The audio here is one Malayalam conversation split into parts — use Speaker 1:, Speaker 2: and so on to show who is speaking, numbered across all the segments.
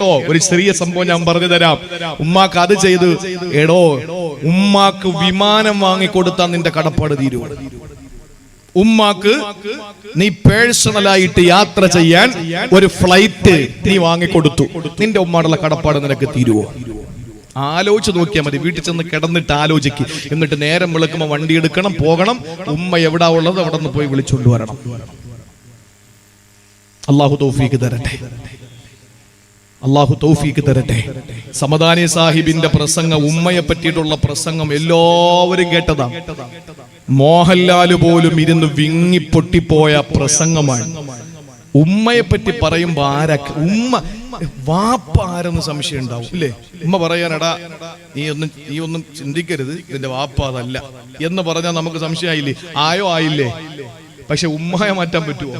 Speaker 1: ഒരു ചെറിയ സംഭവം ഞാൻ പറഞ്ഞു തരാം ഉമ്മാക്ക് അത് ചെയ്ത് എടോ ഉമ്മാക്ക് വിമാനം വാങ്ങിക്കൊടുത്താൽ നിന്റെ കടപ്പാട് തീരുവ ഉമ്മാക്ക് നീ പേഴ്സണലായിട്ട് യാത്ര ചെയ്യാൻ ഒരു ഫ്ലൈറ്റ് നീ വാങ്ങിക്കൊടുത്തു. നിന്റെ ഉമ്മാടുള്ള കടപ്പാട് നിനക്ക് തീരുവോ? ആലോചിച്ച് നോക്കിയാൽ മതി. വീട്ടിൽ ചെന്ന് കിടന്നിട്ട് ആലോചിക്ക്. എന്നിട്ട് നേരം വിളക്കുമ്പോ വണ്ടി എടുക്കണം പോകണം. ഉമ്മ എവിടാ ഉള്ളത്? അവിടെ നിന്ന് പോയി വിളിച്ചുകൊണ്ടുവരണം അള്ളാഹു തോഫീക്ക് തരട്ടെ. അള്ളാഹു തൗഫീക്ക് തരട്ടെ. സമദാനി സാഹിബിന്റെ പ്രസംഗം ഉമ്മയെ പറ്റിയിട്ടുള്ള പ്രസംഗം എല്ലാവരും കേട്ടതാ. മോഹൻലാൽ പോലും ഇരുന്ന് വിങ്ങി പൊട്ടിപ്പോയ പ്രസംഗമാണ്. ഉമ്മയെ പറ്റി പറയുമ്പോ ആരൊക്കെ ഉമ്മ വാപ്പ ആരെന്ന് സംശയം ഉണ്ടാവും അല്ലേ ഉമ്മ പറയാനടാ നീ ഒന്നും നീ ഒന്നും ചിന്തിക്കരുത് ഇതിന്റെ വാപ്പ അതല്ല എന്ന് പറഞ്ഞാൽ നമുക്ക് സംശയമായില്ലേ? ആയോ ആയില്ലേ? പക്ഷെ ഉമ്മയെ മാറ്റാൻ പറ്റുമോ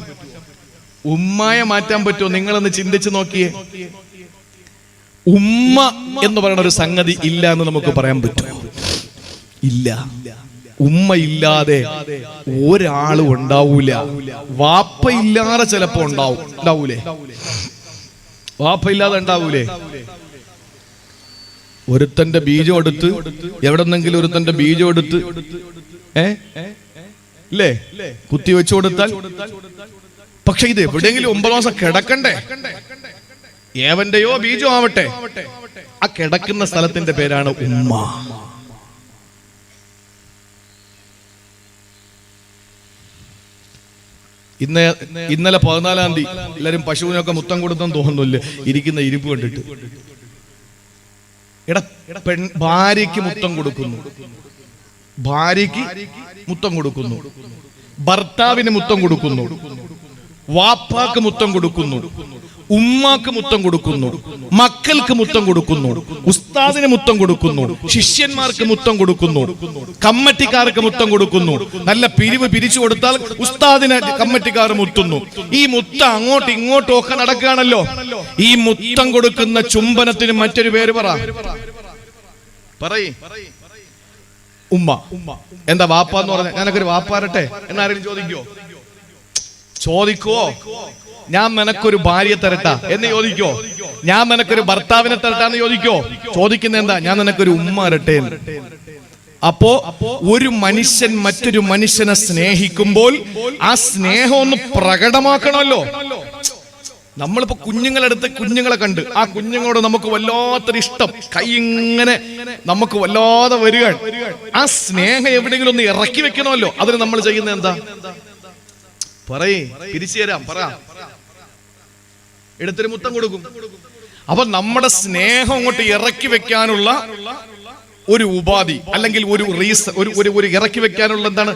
Speaker 1: ഉമ്മയെ മാറ്റാൻ പറ്റുമോ നിങ്ങളൊന്ന് ചിന്തിച്ചു നോക്കിയേ. ഉമ്മ എന്ന് പറയുന്ന ഒരു സംഗതി ഇല്ല എന്ന് നമുക്ക് പറയാൻ പറ്റും. ഇല്ല. ഉമ്മ ഇല്ലാതെ ഒരാളും ഉണ്ടാവൂല. വാപ്പ ഇല്ലാതെ ചിലപ്പോ ഉണ്ടാവും. ഉണ്ടാവൂലേ? വാപ്പ ഇല്ലാതെ ഉണ്ടാവൂലേ? ഒരുത്തന്റെ ബീജം എടുത്ത് എവിടെന്നെങ്കിലും ഒരുത്തന്റെ ബീജം എടുത്ത് ഏ? ഇല്ലേ? കുത്തി വെച്ചു കൊടുത്താൽ? പക്ഷെ ഇത് എവിടെയെങ്കിലും ഒമ്പത് മാസം കിടക്കണ്ടേ? ഏവന്റെയോ ബീജോ ആവട്ടെ. ആ കിടക്കുന്ന സ്ഥലത്തിന്റെ പേരാണ് ഉമ്മ. ഇന്ന് ഇന്നലെ പതിനാലാം തീയതി എല്ലാരും പശുവിനൊക്കെ മുത്തം കൊടുത്തെന്ന് തോന്നുന്നില്ല ഇരിക്കുന്ന ഇരിപ്പ് കണ്ടിട്ട്. എടാ പെൺ ഭാര്യയ്ക്ക് മുത്തം കൊടുക്കുന്നു. ഭാര്യയ്ക്ക് മുത്തം കൊടുക്കുന്നു. ഭർത്താവിന് മുത്തം കൊടുക്കുന്നു. വാപ്പാക്ക് മുത്തം കൊടുക്കുന്നു. ഉമ്മാക്ക് മുത്തം കൊടുക്കുന്നു മക്കൾക്ക് മുത്തം കൊടുക്കുന്നു ഉസ്താദിന് മുത്തം കൊടുക്കുന്നു ശിഷ്യന്മാർക്ക് മുത്തം കൊടുക്കുന്നു കമ്മറ്റിക്കാർക്ക് മുത്തം കൊടുക്കുന്നു. നല്ല പിരിവ് പിരിച്ചു കൊടുത്താൽ ഉസ്താദിന് കമ്മറ്റിക്കാർ മുത്തുന്നു. ഈ മുത്തം അങ്ങോട്ടും ഇങ്ങോട്ടും ഒക്കെ നടക്കുകയാണല്ലോ. ഈ മുത്തം കൊടുക്കുന്ന ചുംബനത്തിന് മറ്റൊരു പേര് പറ. പറയേ. ഉമ്മ. എന്താ വാപ്പ എന്ന് പറഞ്ഞ? ഞാനൊക്കെ ഒരു വാപ്പാരട്ടെ എന്നാരെങ്കിലും ചോദിക്കോ? ചോദിക്കുവോ ഞാൻ നിനക്കൊരു ഭാര്യ തരട്ടാ എന്ന് ചോദിക്കോ? ഞാൻ നിനക്കൊരു ഭർത്താവിനെ തരട്ടാന്ന് ചോദിക്കോ? ചോദിക്കുന്ന എന്താ? ഞാൻ നിനക്കൊരു ഉമ്മ തരട്ടെ എന്ന്. അപ്പോ ഒരു മനുഷ്യൻ മറ്റൊരു മനുഷ്യനെ സ്നേഹിക്കുമ്പോൾ ആ സ്നേഹം ഒന്ന് പ്രകടമാക്കണമല്ലോ. നമ്മളിപ്പോ കുഞ്ഞുങ്ങളെടുത്ത് കുഞ്ഞുങ്ങളെ കണ്ട് ആ കുഞ്ഞുങ്ങളോട് നമുക്ക് വല്ലാത്തൊരു ഇഷ്ടം. കൈ ഇങ്ങനെ നമുക്ക് വല്ലാതെ വരികയാണ്. ആ സ്നേഹം എവിടെയെങ്കിലും ഒന്ന് ഇറക്കി വെക്കണമല്ലോ. അതിന് നമ്മൾ ചെയ്യുന്നത് എന്താ? പറയേ തിരിച്ചു തരാം പറ. എടുത്തൊരു മുത്തം കൊടുക്കും. അപ്പൊ നമ്മുടെ സ്നേഹം അങ്ങോട്ട് ഇറക്കി വെക്കാനുള്ള ഒരു ഉപാധി അല്ലെങ്കിൽ ഒരു റീസൺ ഒരു ഒരു ഇറക്കി വെക്കാനുള്ള എന്താണ്?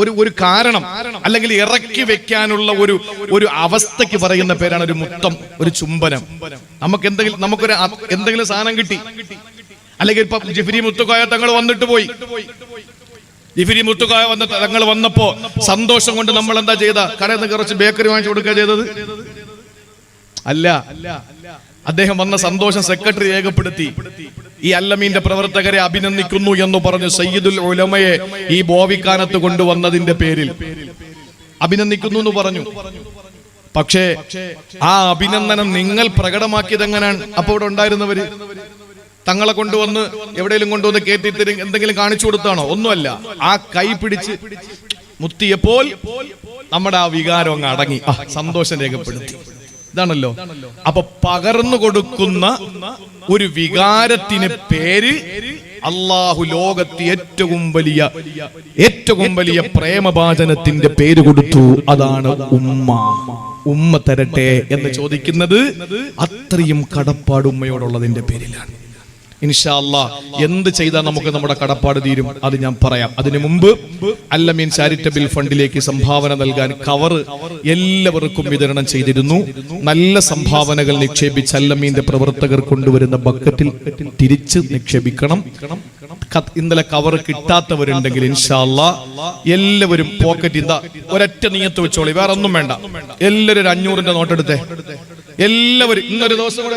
Speaker 1: ഒരു ഒരു കാരണം അല്ലെങ്കിൽ ഇറക്കി വെക്കാനുള്ള ഒരു ഒരു അവസ്ഥയ്ക്ക് പറയുന്ന പേരാണ് ഒരു മുത്തം ഒരു ചുംബനം. നമുക്ക് എന്തെങ്കിലും നമുക്കൊരു എന്തെങ്കിലും സാധനം കിട്ടി. അല്ലെങ്കിൽ ഇപ്പൊ ജിഫിരി മുത്തുക്കായ തങ്ങൾ വന്നിട്ട് പോയി. ജിഫിരി മുത്തുക്കായ വന്ന തങ്ങൾ വന്നപ്പോ സന്തോഷം കൊണ്ട് നമ്മൾ എന്താ ചെയ്ത? കടയിൽ നിന്ന് കുറച്ച് ബേക്കറി വാങ്ങിച്ചു കൊടുക്കുക ചെയ്തത്? അല്ല. അദ്ദേഹം വന്ന സന്തോഷം സെക്രട്ടറി രേഖപ്പെടുത്തി. ഈ അല്ലമീന്റെ പ്രവർത്തകരെ അഭിനന്ദിക്കുന്നു എന്ന് പറഞ്ഞു സയ്യിദുൽ ഉലമയെ ഈ ബോവിക്കാനത്ത് കൊണ്ടുവന്നതിന്റെ പേരിൽ. അഭിനന്ദിക്കുന്നു എന്ന് പറഞ്ഞു. പക്ഷേ ആ അഭിനന്ദനം നിങ്ങൾ പ്രകടമാക്കിയത് എങ്ങനെയാണ്? അപ്പൊ ഇവിടെ ഉണ്ടായിരുന്നവര്? തങ്ങളെ കൊണ്ടുവന്ന് എവിടെയെങ്കിലും കൊണ്ടുവന്ന് കയറ്റി എന്തെങ്കിലും കാണിച്ചു കൊടുത്താണോ? ഒന്നുമല്ല. ആ കൈ പിടിച്ച് മുത്തിയപ്പോൾ നമ്മുടെ ആ വികാരം അങ്ങ് അടങ്ങി. സന്തോഷം രേഖപ്പെടുത്തി. ഇതാണല്ലോ. അപ്പൊ പകർന്നു കൊടുക്കുന്ന ഒരു വികാരത്തിന് പേര് അള്ളാഹു ലോകത്തെ ഏറ്റവും വലിയ ഏറ്റവും വലിയ പ്രേമഭാചനത്തിന്റെ പേര് കൊടുത്തു. അതാണ് ഉമ്മ. ഉമ്മ തരട്ടെ എന്ന് ചോദിക്കുന്നത് അത്രയും കടപ്പാട് ഉമ്മയോടുള്ളതിന്റെ പേരിലാണ്. ഇൻഷാ അല്ലാ എന്ത് ചെയ്താൽ നമുക്ക് നമ്മുടെ കടപ്പാട് തീരും? അത് ഞാൻ പറയാം. അതിനു മുമ്പ് അല്ലമീൻ ചാരിറ്റബിൾ ഫണ്ടിലേക്ക് സംഭാവന നൽകാൻ കവർ എല്ലാവർക്കും വിതരണം ചെയ്തിരുന്നു. നല്ല സംഭാവനകൾ നിക്ഷേപിച്ച് അല്ലമീന്റെ പ്രവർത്തകർ കൊണ്ടുവരുന്ന ബക്കറ്റിൽ തിരിച്ച് നിക്ഷേപിക്കണം. ഇന്നലെ കവർ കിട്ടാത്തവരുണ്ടെങ്കിൽ ഇൻഷാല്ല എല്ലാവരും പോക്കറ്റ് ഇതാ ഒരൊറ്റ നീയത്ത് വെച്ചോളി വേറെ ഒന്നും വേണ്ട. എല്ലാവരും അഞ്ഞൂറിന്റെ നോട്ടെടുത്തേ. എല്ലാവരും ഇന്നൊരു ദിവസം കൂടെ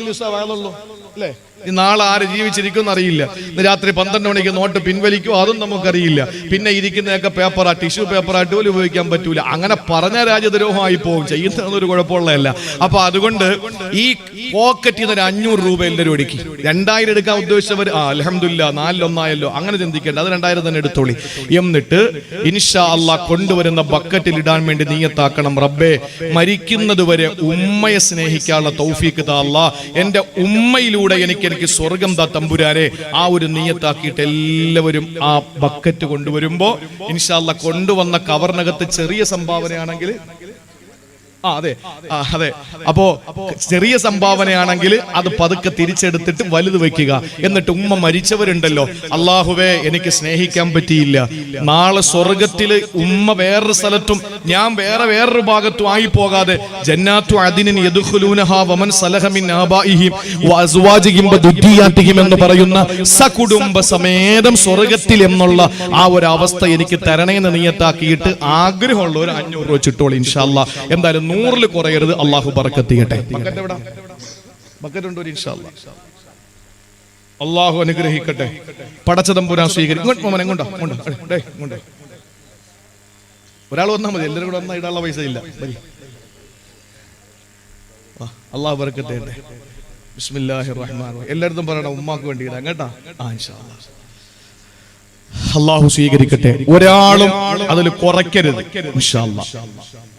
Speaker 1: അല്ലേ? ഈ നാളെ ആര് ജീവിച്ചിരിക്കും അറിയില്ല. രാത്രി പന്ത്രണ്ട് മണിക്ക് നോട്ട് പിൻവലിക്കും അതും നമുക്കറിയില്ല. പിന്നെ ഇരിക്കുന്നതൊക്കെ പേപ്പറാ ടിഷ്യൂ പേപ്പറായിട്ട് പോലും ഉപയോഗിക്കാൻ പറ്റൂല. അങ്ങനെ പറഞ്ഞ രാജ്യദ്രോഹമായി പോകും. ചെയ്യുന്നതൊരു കുഴപ്പമുള്ളതല്ല. അപ്പൊ അതുകൊണ്ട് ഈ പോക്കറ്റിൽ നിന്ന് ഒരു അഞ്ഞൂറ് രൂപ എല്ലാവരും ഒടുക്കി രണ്ടായിരം എടുക്കാൻ ഉദ്ദേശിച്ചവർ ആ അലഹമില്ല നാലിലൊന്നായല്ലോ. അങ്ങനെ ചിന്തിക്കേണ്ട. അത് രണ്ടായിരം തന്നെ എടുത്തോളി. എന്നിട്ട് ഇൻഷാ അള്ളാ കൊണ്ടുവരുന്ന ബക്കറ്റിൽ ഇടാൻ വേണ്ടി നീയത്താക്കണം. റബ്ബേ മരിക്കുന്നതുവരെ ഉമ്മയെ സ്നേഹിക്കാനുള്ള തൗഫീക്ക് താ അല്ലാ. എന്റെ ഉമ്മയിലൂടെ എനിക്ക് എനിക്ക് സ്വർഗം താ തമ്പുരാനെ. ആ ഒരു നീയത്താക്കിയിട്ട് എല്ലാവരും ആ ബക്കറ്റ് കൊണ്ടുവരുമ്പോ ഇൻഷാല്ല കൊണ്ടുവന്ന കവറിനകത്ത് ചെറിയ സംഭാവനയാണെങ്കിൽ ആ അതെ. അതെ. അപ്പോ ചെറിയ സംഭാവനയാണെങ്കിൽ അത് പതുക്കെ തിരിച്ചെടുത്തിട്ട് വലുത് വെക്കുക. എന്നിട്ട് ഉമ്മ മരിച്ചവരുണ്ടല്ലോ. അള്ളാഹുവേ എനിക്ക് സ്നേഹിക്കാൻ പറ്റിയില്ല. നാളെ സ്വർഗത്തിൽ ഉമ്മ വേറൊരു സ്ഥലത്തും ഞാൻ വേറെ വേറൊരു ഭാഗത്തും ആയി പോകാതെ ജന്നാത്തു വമൻ എന്ന് പറയുന്ന സകുടുംബ സമേതം സ്വർഗത്തിൽ എന്നുള്ള ആ ഒരു അവസ്ഥ എനിക്ക് തരണേന്ന് നീയത്താക്കിയിട്ട് ആഗ്രഹമുള്ള ഒരു അഞ്ഞൂറ് രൂപ ചിട്ടോളി ഇൻഷാല്ല എന്തായാലും നൂറിൽ കുറയരുത്. അള്ളാഹു പറക്കെത്തിയട്ടെ ചെയ്യട്ടെ ബക്കറ്റ് എവിടാ? ബക്കറ്റ് ഉണ്ടോ ഒരു ഇൻഷാല്ല അള്ളാഹു അനുഗ്രഹിക്കട്ടെ. പടച്ചതമ്പുരാൻ സ്വീകരിക്കും ഇങ്ങോട്ട് ഒരാൾ വന്നാൽ മതി. എല്ലാവരും കൂടെ വന്നാൽ ഇടാനുള്ള പൈസ ഇല്ല. അള്ളാഹു ബിസ്മില്ലാഹിർ റഹ്മാൻ റഹീം. എല്ലായിടത്തും പറയണം ഉമ്മാക്ക് വേണ്ടി ഇടാം കേട്ടാ? ആ ഇൻഷാ അല്ലാ. അള്ളാഹു സ്വീകരിക്കട്ടെ. ഒരാളും അതിൽ കുറയ്ക്കരുത്.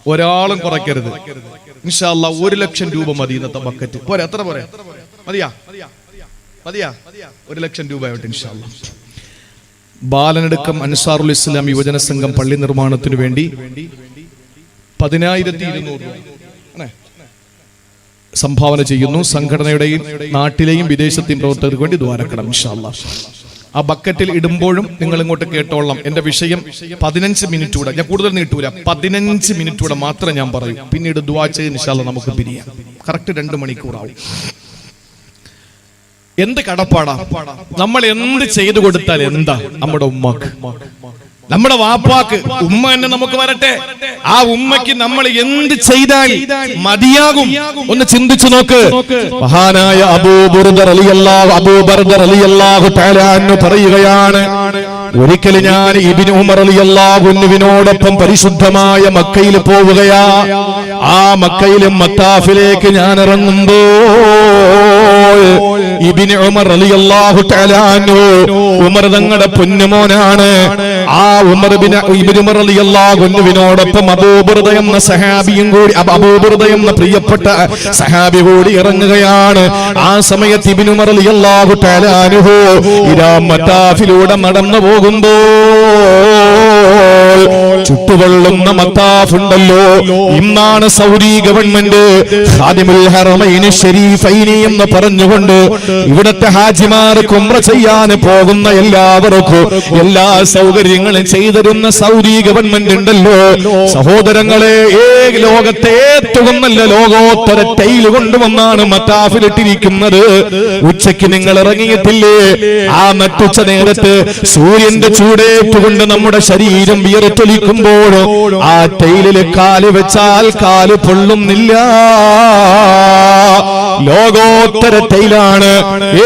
Speaker 1: ഒരാളും കുറയ്ക്കരുത്. ഒരു ലക്ഷം രൂപ മതി ഇന്നത്തെ ബക്കറ്റ്. പോരെ എത്ര പോരെ? മതിയാ? മതിയാ? ഒരു ലക്ഷം രൂപ അല്ലാ. ബാലനടുക്കം അൻസാറുൽ ഇസ്ലാം യുവജന സംഘം പള്ളി നിർമ്മാണത്തിന് വേണ്ടി പതിനായിരത്തി ഇരുന്നൂറ്? സംഭാവന ചെയ്യുന്നു. സംഘടനയുടെയും നാട്ടിലെയും വിദേശത്തെയും പ്രവർത്തകർക്ക് വേണ്ടി ദ്വാരക്കണം ഇൻഷാല്ലാ ആ ബക്കറ്റിൽ ഇടുമ്പോഴും നിങ്ങൾ ഇങ്ങോട്ട് കേട്ടോളാം. എന്റെ വിഷയം പതിനഞ്ച് മിനിറ്റ് കൂടെ. ഞാൻ കൂടുതൽ നീട്ടൂല. പതിനഞ്ച് മിനിറ്റ് കൂടെ മാത്രം ഞാൻ പറയും. പിന്നീട് ദ്വാ ചെയ്ത് ഇൻഷാല്ല നമുക്ക് പിരിയാം. കറക്റ്റ് രണ്ട് മണിക്കൂറാവും. എന്ത് കടപ്പാടാ? നമ്മൾ എന്ത് ചെയ്തു കൊടുത്താൽ എന്താ? നമ്മുടെ ഉമ്മക്ക്. നമ്മുടെ വാപ്പാക്ക് ഉമ്മ തന്നെ നമുക്ക് വരട്ടെ. ആ ഉമ്മയ്ക്ക് നമ്മൾ എന്ത് ചെയ്താൽ മതിയാകും ഒന്ന് ചിന്തിച്ചു നോക്ക്. മഹാനായ അബൂബുർദർ അലിയല്ലാഹു അബൂബർദർ അലിയല്ലാഹു എന്ന് പറയുകയാണ് ഒരിക്കൽ ഞാൻ ഇബ്നു ഉമർ റളിയല്ലാഹുവിനോടൊപ്പം പരിശുദ്ധമായ മക്കയിൽ പോവുകയാ. ആ മക്കയിലും മത്താഫിലേക്ക് ഞാൻ ഇറങ്ങുമ്പോൾ ഇബിന് ഉമർ റളിയല്ലാഹു തആല ഉമർ തങ്ങളുടെ പൊന്നുമോനാണ് ആ ഉമർ ഇബിനുമർ അൻഹുവിനോടൊപ്പം അബൂബുർദ എന്ന സഹാബിയും കൂടി അബ- അബൂബുർദ എന്ന പ്രിയപ്പെട്ട സഹാബി കൂടി ഇറങ്ങുകയാണ്. ആ സമയത്ത് ഇബ്നു ഉമർ റളിയല്ലാഹു തആല അൻഹു ഇരാ മത്താഫിലൂടെ നടന്നു പോകുമ്പോൾ ചുട്ടുകൊള്ളുന്ന മത്താഫുണ്ടല്ലോ. ഇന്നാണ് സൗദി ഗവൺമെന്റ് എന്ന് പറഞ്ഞുകൊണ്ട് ഇവിടത്തെ ഹാജിമാർ കുമ്ര ചെയ്യാൻ പോകുന്ന എല്ലാവർക്കും എല്ലാ സൗകര്യങ്ങളും ചെയ്തിരുന്ന സൗദി ഗവൺമെന്റ് ഉണ്ടല്ലോ. സഹോദരങ്ങളെ ഏ ലോകത്തെ ഏറ്റവും നല്ല ലോകോത്തര ടൈൽ കൊണ്ടുവന്നാണ് മത്താഫിലിട്ടിരിക്കുന്നത്. ഉച്ചയ്ക്ക് നിങ്ങൾ ഇറങ്ങിയിട്ടില്ലേ? ആ മറ്റുച്ച നേരത്ത് സൂര്യന്റെ ചൂടേറ്റുകൊണ്ട് നമ്മുടെ ശരീരം വിയർത്തൊലിക്കുമ്പോൾ ആ ടൈലിൽ കാൽ വെച്ചാൽ കാൽ പൊള്ളുന്നില്ല. ലോകോത്തര തൈലാണ്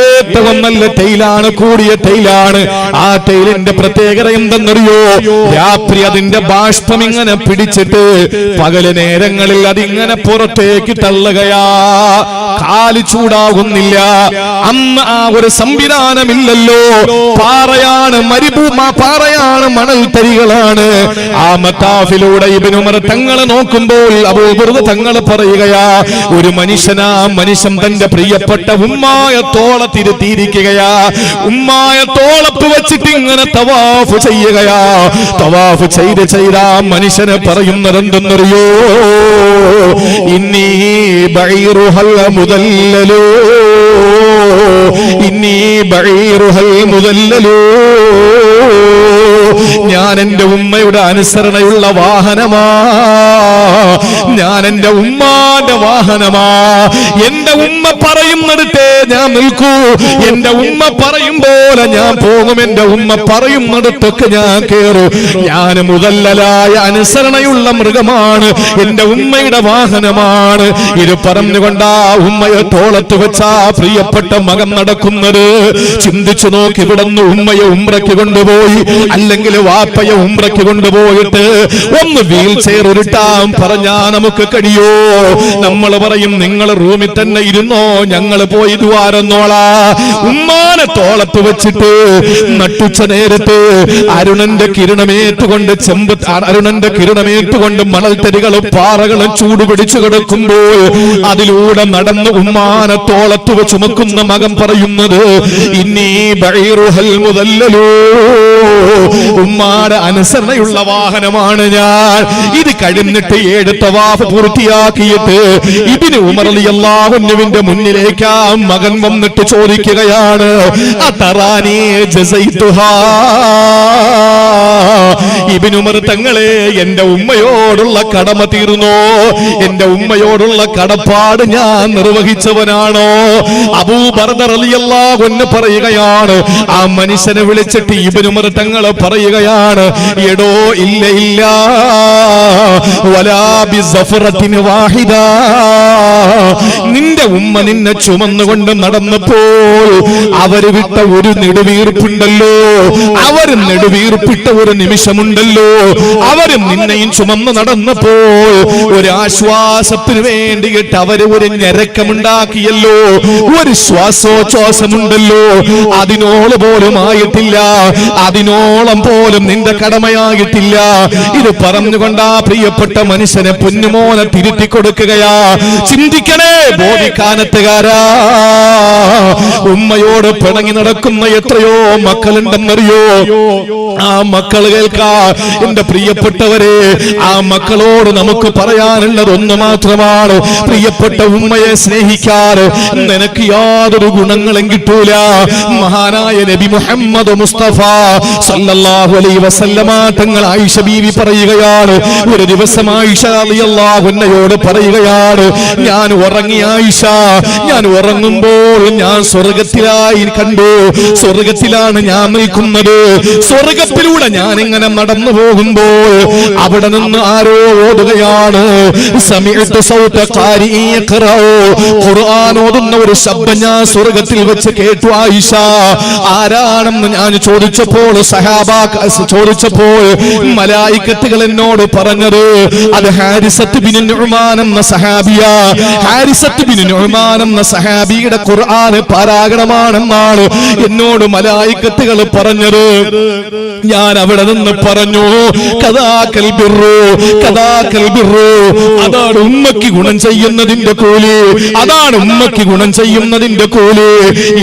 Speaker 1: ഏറ്റവും നല്ല തൈലാണ് കൂടിയ തൈലാണ്. ആ തൈലിന്റെ പ്രത്യേകത എന്തെന്നറിയോ? രാത്രി അതിന്റെ ബാഷ്പം ഇങ്ങനെ പിടിച്ചിട്ട് പകൽ നേരങ്ങളിൽ അതിങ്ങനെ പുറത്തേക്ക് തള്ളുകയാ. കാൽ ചൂടാകുന്നില്ല. അന്ന് ആ ഒരു സംവിധാനമില്ലല്ലോ. പാറയാണ് മരുഭൂമ പാറയാണ് മണൽ തരികളാണ്. ആ മത്താഫിലൂടെ ഇബിനുമർ തങ്ങളെ നോക്കുമ്പോൾ അപൂർവ തങ്ങൾ പറയുകയാ ഒരു മനുഷ്യനാ മനുഷ്യൻ തന്റെ പ്രിയപ്പെട്ട ഉമ്മായ തോളത്തിരുത്തിയിരിക്കുകയാ ഉമ്മായ തോളത്ത് വെച്ചിട്ട് ഇങ്ങനെ തവാഫ് ചെയ്യുകയാ. തവാഫ് ചെയ്ത് ചെയ്ത മനുഷ്യന് പറയുന്നത് എന്തെന്നറിയോ ഇന്നീ ബൈറുഹല്ല മുതല്ലലോ ഞാൻ എന്റെ ഉമ്മയുടെ അനുസരണയുള്ള വാഹനമാ. ഞാൻ എന്റെ ഉമ്മാന്റെ വാഹനമാ. എന്റെ ഉമ്മ പറയുന്നിടത്തേ ഞാൻ നിൽക്കൂ. എന്റെ ഉമ്മ പറയും പോലെ ഞാൻ പോകും. എന്റെ ഉമ്മ പറയുന്നിടത്തൊക്കെ ഞാൻ കേറൂ ഞാൻ മുതല്ലലായ അനുസരണയുള്ള മൃഗമാണ്. എന്റെ ഉമ്മയുടെ വാഹനമാണ്. ഇത് പറഞ്ഞുകൊണ്ടാ ഉമ്മയെ തോളത്ത് വെച്ചാ പ്രിയപ്പെട്ട മകൻ നടക്കുന്നത്. ചിന്തിച്ചു നോക്കി ഇവിടുന്ന് ഉമ്മയെ ഉമ്രയ്ക്ക് കൊണ്ടുപോയി. അല്ലെങ്കിൽ വാപ്പയെ ഉമ്രയ്ക്ക് കൊണ്ടുപോയിട്ട് ഒന്ന് വീൽ ചെയർ ഉരുട്ടാൻ പറഞ്ഞാ നമുക്ക് കഴിയോ? നമ്മൾ പറയും നിങ്ങൾ റൂമിൽ തന്നെ ഇരുന്നോ? ഞങ്ങൾ പോയി ദ്വാരന്നോളാ. ഉമ്മാനെ തോളത്ത് വെച്ചിട്ട് നട്ടുച്ച നേരത്ത് അരുണന്റെ കിരണമേറ്റുകൊണ്ട് ചെമ്പ് അരുണന്റെ കിരണമേറ്റുകൊണ്ട് മണൽത്തരികളും പാറകളും ചൂട് പിടിച്ചു കിടക്കുമ്പോൾ അതിലൂടെ നടന്ന് ഉമ്മാനെ തോളത്ത് വെച്ച് ചുമക്കുന്ന മകൻ പറയുന്നത് ഉമ്മാടെ അനുസരണയുള്ള വാഹനമാണ് ഞാൻ. ഇത് കഴിഞ്ഞിട്ട് ഏഴ് തവാഫ് പൂർത്തിയാക്കിയിട്ട് ഇതിന് ഉമർലിയല്ലാഹുന്നുവിന്റെ മുന്നിലേക്ക് ആ മകൻ വന്നിട്ട് ചോദിക്കുകയാണ് തങ്ങളെ എന്റെ ഉമ്മയോടുള്ള കടമ തീർന്നോ? എന്റെ ഉമ്മയോടുള്ള കടപ്പാട് ഞാൻ നിർവഹിച്ചവനാണോ? അബൂബർദറിയല്ലാഹുന്ന് പറയുകയാണ് ആ മനുഷ്യനെ വിളിച്ചിട്ട് ഇബനുമർ തങ്ങൾ പറയുകയാണ് എടോ ഇല്ല ഇല്ല വലാബി സഫറത്തിന് വാഹിദ നിന്റെ ഉമ്മ നിന്നെ ചുമന്നുകൊണ്ട് നടന്നപ്പോൾ അവർ വിട്ട ഒരു നെടുവീർപ്പുണ്ടല്ലോ അവർ നെടുവീർപ്പിട്ട ഒരു നിമിഷമുണ്ടല്ലോ അവരും നിന്നെയും ചുമന്ന് നടന്നപ്പോൾ ഒരു ആശ്വാസത്തിന് വേണ്ടിയിട്ട് അവർ ഒരു ഞരക്കമുണ്ടാക്കിയല്ലോ ഒരു ശ്വാസോച്ഛ്വാസമുണ്ടല്ലോ അതിനോളം പോലും ആയിട്ടില്ല. അതിനോളം പോലും നിന്റെ കടമയായിട്ടില്ല. ഇത് പറഞ്ഞുകൊണ്ടാ പ്രിയപ്പെട്ട മനുഷ്യനെ പൊന്നുമോനെ തിരുത്തി കൊടുക്കുകയാ. ചിന്തിക്കണേ ബോധിക്കാനത്തുകാരാ. ഉമ്മയോട് പിണങ്ങി നടക്കുന്ന എത്രയോ മക്കളുണ്ടെന്നറിയോ? ആ മക്കൾ കേൾക്കാ. എന്റെ പ്രിയപ്പെട്ടവരെ ആ മക്കളോട് നമുക്ക് പറയാനുള്ളത് ഒന്ന് മാത്രമാണ്. പ്രിയപ്പെട്ട ഉമ്മയെ സ്നേഹിക്കാറ്. നിനക്ക് യാതൊരു ഗുണങ്ങളും കിട്ടൂല. മഹാനായ നബി മുഹമ്മദ് മുസ്തഫ സല്ലല്ലാഹു അലൈഹി വസല്ലമ തങ്ങൾ ആയിഷ ബീവി പറയുകയാണ്. ഒരു ദിവസം ആയിഷ റളിയല്ലാഹു അൻഹയോട് പറയുകയാണ് ഞാൻ ഉറങ്ങി ആയിഷ ഞാൻ ഉറങ്ങുമ്പോൾ ഞാൻ സ്വർഗത്തിലായി കണ്ടു. സ്വർഗത്തിലാണ് ഞാൻ നിൽക്കുന്നത്. സ്വർഗത്തിലൂടെ ഞാൻ ഇങ്ങനെ നടന്നു പോകുമ്പോൾ അവിടെ നിന്ന് ആരോ ഓടുകയാണ്. ഖുർആൻ ഓതുന്ന ഒരു ശബ്ദം ഞാൻ സ്വർഗത്തിൽ വെച്ച് കേട്ടു ആയിഷ. ആരാണെന്ന് ഞാൻ ചോദിച്ചപ്പോൾ സഹാബ ചോദിച്ചപ്പോൾ മലായിക്കത്തുകൾ എന്നോട് പറഞ്ഞത് അത് ഹാരിസത്ത് ബിൻ നുഅ്മാൻ എന്ന സഹാബിയ. ഹാരിസത്ത് ബിൻ നുഅ്മാൻ എന്ന സഹാബിയുടെ ഖുർആൻ പാരായണമാണെന്നാണ് എന്നോട് മലായിക്കത്തുകൾ പറഞ്ഞത്. ഞാൻ അവിടെ നിന്ന് പറഞ്ഞു കഥാക്കൽ ബിറു കഥാക്കൽ ബിറു അതാണ് ഉമ്മക്ക് ഗുണം ചെയ്യുന്നതിന്റെ കൂലി. അതാണ് ഉമ്മക്ക് ഗുണം ചെയ്യുന്നതിന്റെ കൂലി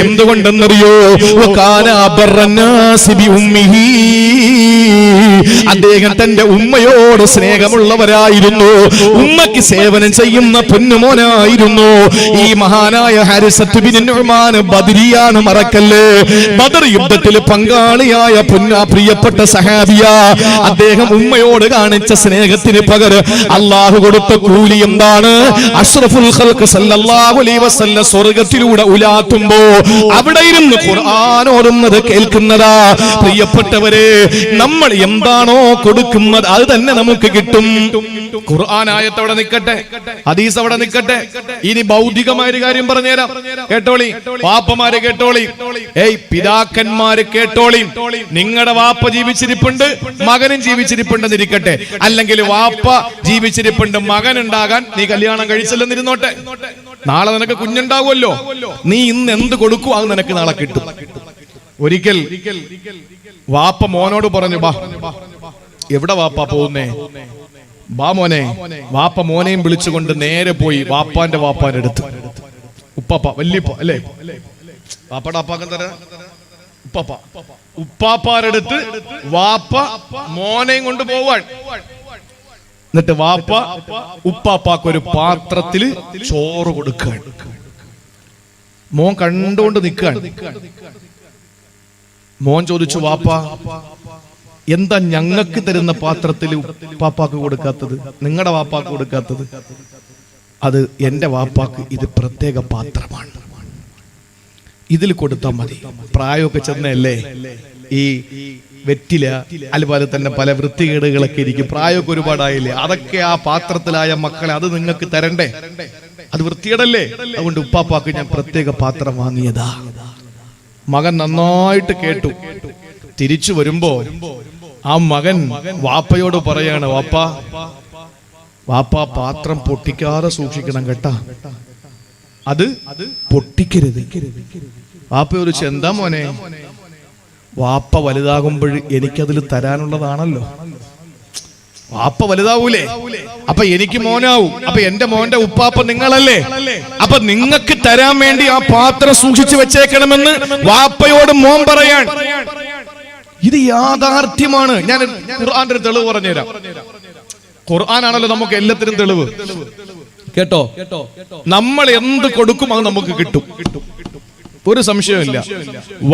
Speaker 1: എന്തുകൊണ്ടെന്നറിയോ ഉമ്മിഹി. അദ്ദേഹം തന്റെ ഉമ്മയോട് സ്നേഹമുള്ളവരായിരുന്നു. ഉമ്മക്ക് സേവനം ചെയ്യുന്ന പൊന്നുമോനായിരുന്നു. ഈ മഹാനായ ഹാരിസത്ത് ബദിരിയാണ് മറക്കല്ലേ. ബദർ യുദ്ധത്തിൽ പങ്കാളിയായ പൊന്ന പ്രിയപ്പെട്ട സഹാബിയ അദ്ദേഹം ഉമ്മയോട് കാണിച്ച സ്നേഹത്തിന് പകരം അള്ളാഹു കൊടുത്ത കൂലി എന്താണ്? അഷ്റഫുൽ സ്വർഗത്തിലൂടെ സല്ലല്ലാഹു അലൈഹി വസല്ല ഉലാത്തുമ്പോ അവിടെ ഇരുന്ന് ഖുർആൻ ഓതുന്നത് കേൾക്കുന്നതാ. പ്രിയപ്പെട്ടവരെ നമ്മൾ എന്താണോ കൊടുക്കുന്നത് അത് തന്നെ നമുക്ക് കിട്ടും. ഖുർആൻ ആയത്ത് അവിടെ നിൽക്കട്ടെ. ഹദീസ് അവിടെ നിൽക്കട്ടെ. ഇനി ഭൗതികമായ ഒരു കാര്യം പറഞ്ഞുതരാം. കേട്ടോളി? വാപ്പമാര് കേട്ടോളി? ഏയ് പിതാക്കന്മാര് കേട്ടോളി. നിങ്ങളുടെ വാപ്പ ജീവിച്ചിരിപ്പുണ്ട് മകനും ജീവിച്ചിരിപ്പുണ്ടെന്ന് ഇരിക്കട്ടെ അല്ലെങ്കിൽ വാപ്പ ജീവിച്ചിരിപ്പുണ്ട് മകൻ ഉണ്ടാകാൻ നീ കല്യാണം കഴിച്ചില്ലെന്നിരുന്നോട്ടെ. നാളെ നിനക്ക് കുഞ്ഞുണ്ടാവുമല്ലോ. നീ ഇന്ന് എന്ത് കൊടുക്കും അത് നിനക്ക് നാളെ കിട്ടും. ഒരിക്കൽ വാപ്പ മോനോട് പറഞ്ഞു ബാ എവിടെ വാപ്പ പോകുന്നേ? വാ മോനെ. വാപ്പ മോനെയും വിളിച്ചുകൊണ്ട് നേരെ പോയി വാപ്പാന്റെ വാപ്പാന്റെ അടുത്ത്. ഉപ്പാപ്പ വല്യപ്പ അല്ലേ? വാപ്പയുടെ അപ്പാക്കൻ തരാ ഉപ്പാപ്പ. ഉപ്പാപ്പാരടുത്ത് വാപ്പ മോനെയും കൊണ്ട് പോവാൻ. എന്നിട്ട് വാപ്പ ഉപ്പാപ്പാക്ക് ഒരു പാത്രത്തിൽ ചോറ് കൊടുക്കാൻ. മോൻ കണ്ടുകൊണ്ട് നിൽക്കാൻ. മോൻ ചോദിച്ചു വാപ്പ എന്താ ഞങ്ങൾക്ക് തരുന്ന പാത്രത്തിൽ പാപ്പാക്ക് കൊടുക്കാത്തത്? നിങ്ങളുടെ വാപ്പാക്ക് കൊടുക്കാത്തത്? അത് എന്റെ വാപ്പാക്ക് ഇത് പ്രത്യേക പാത്രമാണ്. ഇതിൽ കൊടുത്താൽ മതി. പ്രായമൊക്കെ ചെന്നല്ലേ? ഈ വെറ്റില അതുപോലെ തന്നെ പല വൃത്തികേടുകളൊക്കെ ഇരിക്കും. പ്രായമൊക്കെ ഒരുപാടായില്ലേ? അതൊക്കെ ആ പാത്രത്തിലായ മക്കളെ അത് നിങ്ങൾക്ക് തരണ്ടേ? അത് വൃത്തികേടല്ലേ? അതുകൊണ്ട് ഉപ്പാപ്പാക്ക് ഞാൻ പ്രത്യേക പാത്രം വാങ്ങിയതാ. മകൻ നന്നായിട്ട് കേട്ടു. തിരിച്ചു വരുമ്പോ ആ മകൻ വാപ്പയോട് പറയാണ് വാപ്പ വാപ്പ പാത്രം പൊട്ടിക്കാതെ സൂക്ഷിക്കണം കേട്ടാ. അത് പൊട്ടിക്കരുത്. വാപ്പ ഒരു ചെന്താ മോനെ വാപ്പ വലുതാകുമ്പോൾ എനിക്കതിൽ തരാനുള്ളതാണല്ലോ. വാപ്പ വലുതാവൂലേ? അപ്പൊ എനിക്ക് മോനാവും. അപ്പൊ എന്റെ മോന്റെ ഉപ്പാപ്പ നിങ്ങളല്ലേ? അപ്പൊ നിങ്ങൾക്ക് തരാൻ വേണ്ടി ആ പാത്രം സൂക്ഷിച്ചു വെച്ചേക്കണമെന്ന് വാപ്പയോട് മോൻ പറയാൻ ഇത് യാഥാർത്ഥ്യമാണ്. ഞാൻ ഖുർആന്റെ ഒരു തെളിവ് പറഞ്ഞുതരാം. ഖുർആനാണല്ലോ നമുക്ക് എല്ലാത്തിനും തെളിവ്. കേട്ടോ? നമ്മൾ എന്ത് കൊടുക്കും അത് നമുക്ക് കിട്ടും. ഒരു സംശയമില്ല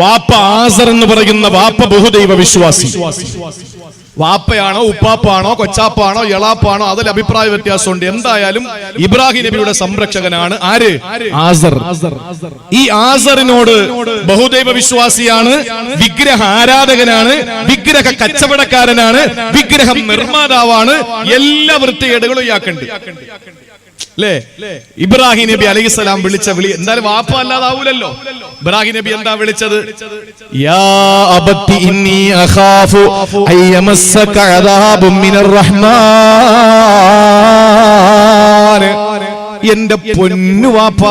Speaker 1: വാപ്പ ആസർ എന്ന് പറയുന്ന വാപ്പ ബഹുദൈവ വിശ്വാസി വാപ്പയാണോ ഉപ്പാപ്പാണോ കൊച്ചാപ്പാണോ എളാപ്പാണോ അതിൽ അഭിപ്രായ വ്യത്യാസമുണ്ട്. എന്തായാലും ഇബ്രാഹിം നബിയുടെ സംരക്ഷകനാണ് ആര്? ആസർ. ഈ ആസറിനോട് ബഹുദൈവ വിശ്വാസിയാണ് വിഗ്രഹ ആരാധകനാണ് വിഗ്രഹ കച്ചവടക്കാരനാണ് വിഗ്രഹം നിർമ്മാതാവാണ് എല്ലാ വൃത്തികേടുകളും ഇയാക്കുണ്ട് അല്ലേ ഇബ്രാഹിം നബി അലൈഹി സ്വലാം വിളിച്ച വിളി എന്തായാലും വാപ്പ അല്ലാതാവൂലല്ലോ. ഇബ്രാഹിം നബി എന്താ വിളിച്ചത്? യാ ഇന്നി അഖാഫു മിനർ റഹ്മാൻ എന്റെ പൊന്നു വാപ്പ.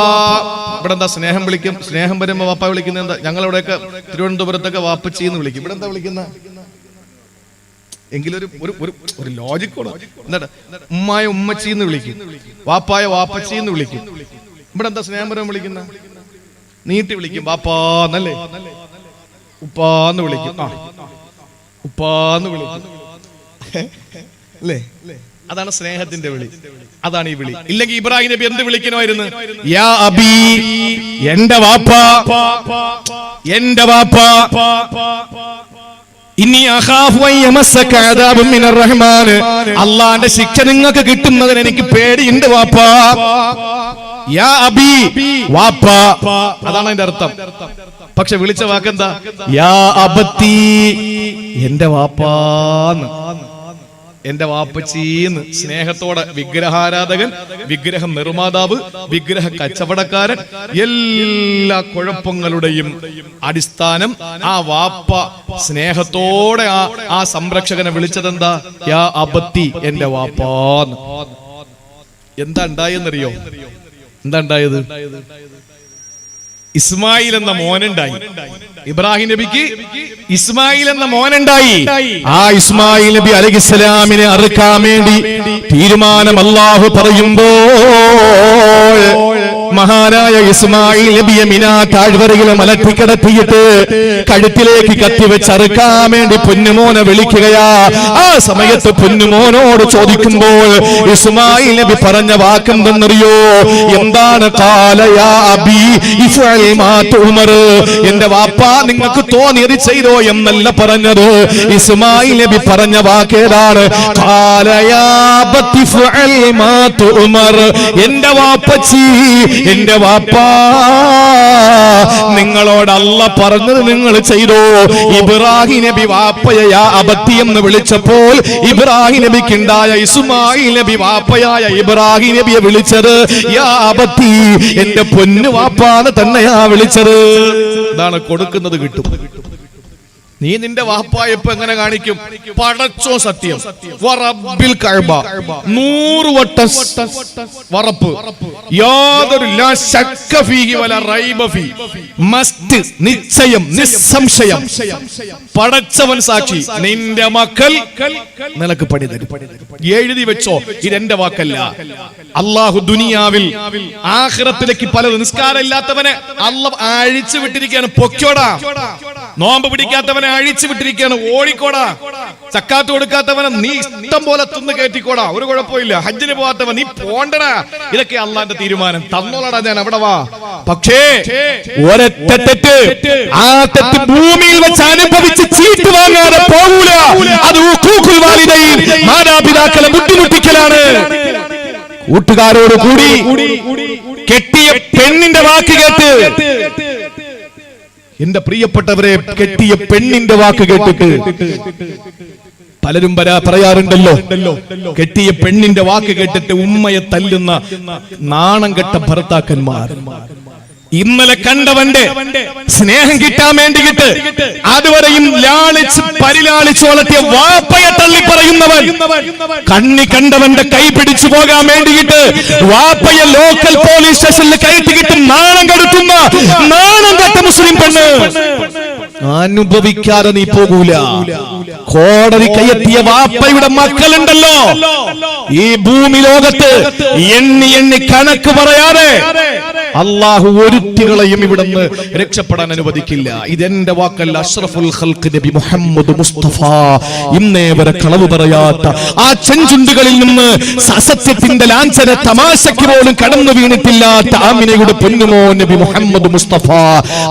Speaker 1: ഇവിടെ എന്താ സ്നേഹം വിളിക്കും? സ്നേഹം വരുമ്പോ വാപ്പ വിളിക്കുന്നത് എന്താ? ഞങ്ങളിവിടെയൊക്കെ തിരുവനന്തപുരത്തൊക്കെ വാപ്പച്ചി എന്ന് വിളിക്കും. ഇവിടെ എന്താ വിളിക്കുന്ന? എങ്കിലും ഒരു ഒരു ഒരു ഒരു ലോജിക്കോട് എന്താ ഉമ്മായ ഉമ്മച്ചി എന്ന് വിളിക്കും. വാപ്പായ വാപ്പച്ചി എന്ന് വിളിക്കും. ഇവിടെ എന്താ സ്നേഹപരം വിളിക്കുന്ന? നീട്ടി വിളിക്കും. വാപ്പാന്നല്ലേ ഉപ്പാന്ന് വിളിക്കും. ആ. ഉപ്പാന്ന് വിളിക്കും. അല്ലേ? അതാണ് സ്നേഹത്തിന്റെ വിളി. അതാണ് ഈ വിളി. ഇല്ലെങ്കിൽ ഇബ്രാഹിം നബി എന്ത് വിളിക്കണമായിരുന്നു യാ അബി എന്റെ വാപ്പ. എന്റെ വാപ്പ. ഇനി അള്ളാന്റെ ശിക്ഷ നിങ്ങൾക്ക് കിട്ടുന്നതിന് എനിക്ക് പേടിയുണ്ട് വാപ്പാ. യാ അബി വാപ്പാ. അതാണ് അതിന്റെ അർത്ഥം. പക്ഷെ വിളിച്ച വാക്കെന്താ? യാ അബത്തി എന്റെ വാപ്പാന്ന്. എന്റെ വാപ്പച്ചീന്ന് സ്നേഹത്തോടെ വിഗ്രഹാരാധകൻ വിഗ്രഹം നിർമ്മാതാവ് വിഗ്രഹ കച്ചവടക്കാരൻ എല്ലാ കുഴപ്പങ്ങളുടെയും അടിസ്ഥാനം ആ വാപ്പ സ്നേഹത്തോടെ ആ ആ സംരക്ഷകനെ വിളിച്ചതെന്താ? യാ അബത്തി എന്റെ വാപ്പാന്ന്. എന്താ ഉണ്ടായെന്നറിയോ? എന്താ ഉണ്ടായത്? ഇസ്മായിൽ എന്ന മോനുണ്ടായി ഇബ്രാഹിം നബിക്ക് ഇസ്മായിൽ എന്ന മോനുണ്ടായി ആ ഇസ്മായിൽ നബി അലഹിസ്സലാമിനെ അറുക്കാൻ വേണ്ടി തീരുമാനം അള്ളാഹു പറയുമ്പോൾ മഹാനായ ഇസ്മായിൽ നബിയെ മിനാ താഴ്വരയിൽ മലട്ടിക്കിടത്തിയിട്ട് കഴുത്തിലേക്ക് കത്തിവെച്ച് അറുക്കാൻ വേണ്ടി പൊന്നുമോനെ വിളിക്കുകയാ. ആ സമയത്ത് പൊന്നുമോനോട് ചോദിക്കുമ്പോൾ ഇസ്മായിൽ നബി പറഞ്ഞ വാക്കെന്തെന്നറിയോ? എന്താണ് കാലയാ അബി എന്റെ വാപ്പ നിങ്ങൾക്ക് തോന്നിയത് ചെയ്തോ എന്നല്ല പറഞ്ഞത്. ഇസ്മായിൽ നബി പറഞ്ഞ വാക്കേതാണ് കാലയാ എന്റെ വാപ്പച്ചി എന്റെ വാപ്പാ നിങ്ങളോട് അല്ല പറഞ്ഞത് നിങ്ങൾ ചെയ്തോ. ഇബ്രാഹിം നബി വാപ്പയയാ അബത്തി എന്ന് വിളിച്ചപ്പോൾ ഇബ്രാഹിം നബിക്കുണ്ടായ ഇസ്മായിൽ നബി വാപ്പയായ ഇബ്രാഹിം നബിയെ വിളിച്ചത് യാ അബത്തി എന്റെ പൊന്നു വാപ്പാന്ന് തന്നെയാ വിളിച്ചത്. ഇതാണ് കൊടുക്കുന്നത് കിട്ടും. നീ നിന്റെ വാപ്പായപ്പ് എങ്ങനെ കാണിക്കും? പടച്ചോ സത്യം. വറബ്ബിൽ കഅബ നൂറ് വട്ട വറപ്പ്. യാതൊരു മസ്റ്റ് നിശ്ചയം നിസ്സംശയം. പടച്ചവൻ സാക്ഷി നിന്റെ മക്കൾ നിനക്ക് പണി തരും. എഴുതി വെച്ചോ ഇതെന്റെ വാക്കല്ല. അള്ളാഹു ദുനിയാവിൽ ആഹ്റത്തിലേക്ക് പല നിസ്കാരം ഇല്ലാത്തവനെ അല്ല അഴിച്ചു വിട്ടിരിക്കുകയാണ്. പൊക്കോടാ. നോമ്പ് പിടിക്കാത്തവനെ അഴിച്ചു വിട്ടിരിക്കുകയാണ്. ഓടിക്കോടാ. ചക്കാത്ത് കൊടുക്കാത്തവനെ നീ ഇഷ്ടം പോലെ തിന്ന് കയറ്റിക്കോടാ. ഒരു കുഴപ്പമില്ല. ഹജ്ജിന് പോകാത്തവൻ നീ പോണ്ടടാ. ഇതൊക്കെ അള്ളാന്റെ തീരുമാനം. തന്നോളടാ ഞാൻ അവിടെ വാ. പക്ഷേ ഒരൊറ്റ തെറ്റ്. ആ തെറ്റ് ഭൂമിയിൽ വെച്ച് അനുഭവിച്ച് ചീട്ട് വാങ്ങാതെ പോകൂല. അത് മാതാപിതാക്കളെ ബുദ്ധിമുട്ടിക്കലാണ്. കൂട്ടുകാരോട് കൂടി കെട്ടിയ പെണ്ണിന്റെ വാക്ക് കേട്ട് എന്റെ പ്രിയപ്പെട്ടവരെ കെട്ടിയ പെണ്ണിന്റെ വാക്ക് കേട്ടിട്ട് പലരും പരാ പറയാറുണ്ടല്ലോ. കെട്ടിയ പെണ്ണിന്റെ വാക്ക് കേട്ടിട്ട് ഉമ്മയെ തല്ലുന്ന നാണം കെട്ട ഭർത്താക്കന്മാർ. ഇന്നലെ കണ്ടവന്റെ സ്നേഹം കിട്ടാൻ വേണ്ടിയിട്ട് അതുവരെയും ലാളിച്ച് പരിലാളിച്ച് വളർത്തിയ വാപ്പയെ തള്ളി പറയുന്നവൻ കണ്ണി കണ്ടവന്റെ കൈ പിടിച്ചു പോകാൻ വേണ്ടിയിട്ട് വാപ്പയെ ലോക്കൽ പോലീസ് സ്റ്റേഷനിൽ കയറ്റി കയറ്റിക്കിട്ട് നാണം കെടുത്തുന്ന നാണം കെട്ട മുസ്ലിം പെണ്ണ്. അനുഭവിക്കാതെ നീ പോകൂല. കോടതി കയ്യെത്തിയ വാപ്പയുടെ മക്കളുണ്ടല്ലോ. ഈ ഭൂമി ലോകത്ത് എണ്ണി എണ്ണി കണക്ക് പറയാതെ അള്ളാഹു ഒരുത്തികളെയും ഇവിടുന്ന് രക്ഷപ്പെടാൻ അനുവദിക്കില്ല. ഇതെന്റെ വാക്കല്ല അഷ്റഫുൽ ഖൽഖ് നബി മുഹമ്മദ് മുസ്തഫ. ഇന്നേ വരെ കളവ് പറയാത്ത ആ ചെഞ്ചുണ്ടുകളിൽ നിന്ന് സസത്യത്തിന്റെ ലാഞ്ചന തമാശയ്ക്ക് പോലും കടന്നു വീണിട്ടില്ലാത്ത ആമിനയുടെ പൊന്നുമോ നബി മുഹമ്മദ് മുസ്തഫ?